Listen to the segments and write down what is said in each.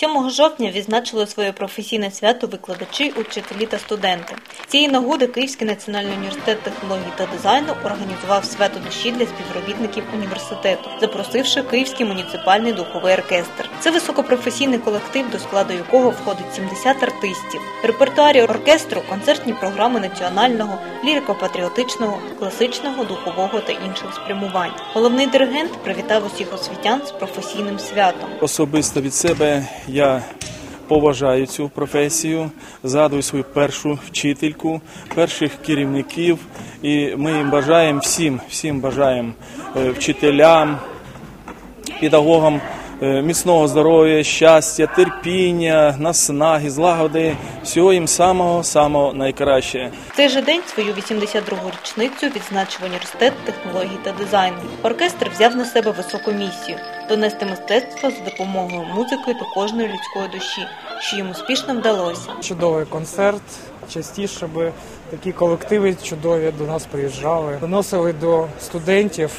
7 жовтня відзначили своє професійне свято викладачі, учителі та студенти. Цієї нагоди Київський національний університет технологій та дизайну організував свято душі для співробітників університету, запросивши Київський муніципальний духовий оркестр. Це високопрофесійний колектив, до складу якого входить 70 артистів. В репертуарі оркестру концертні програми національного, лірико-патріотичного, класичного, духового та інших спрямувань. Головний диригент привітав усіх освітян з професійним святом. Особисто від себе я поважаю цю професію, згадую свою першу вчительку, перших керівників, і ми їм бажаємо всім, всім бажаємо е, вчителям, педагогам міцного здоров'я, щастя, терпіння, наснаги, злагоди, всього їм самого самого найкраще. В цей же день свою 82-гу річницю відзначив університет технологій та дизайну. Оркестр взяв на себе високу місію донести мистецтво за допомогою музики до кожної людської душі, що їм успішно вдалося. Чудовий концерт. Частіше би такі колективи чудові до нас приїжджали, доносили до студентів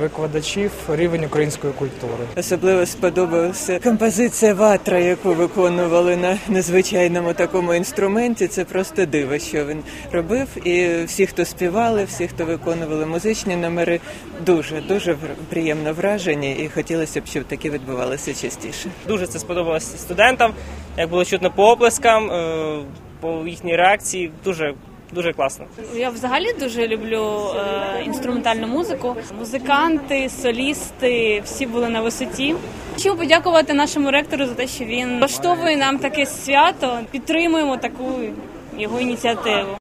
викладачів рівень української культури. Особливо сподобалася композиція ватра, яку виконували на незвичайному такому інструменті. Це просто диво, що він робив. І всі, хто співали, всі, хто виконували музичні номери, дуже дуже приємно вражені, і хотілося б, щоб такі відбувалося частіше. Дуже це сподобалося студентам, як було чутно по оплескам, е, по їхній реакції. Дуже дуже класно. Я взагалі дуже люблю е, інструментальну музику. Музиканти, солісти, всі були на висоті. Хочу подякувати нашому ректору за те, що він влаштовує нам таке свято. Підтримуємо таку його ініціативу.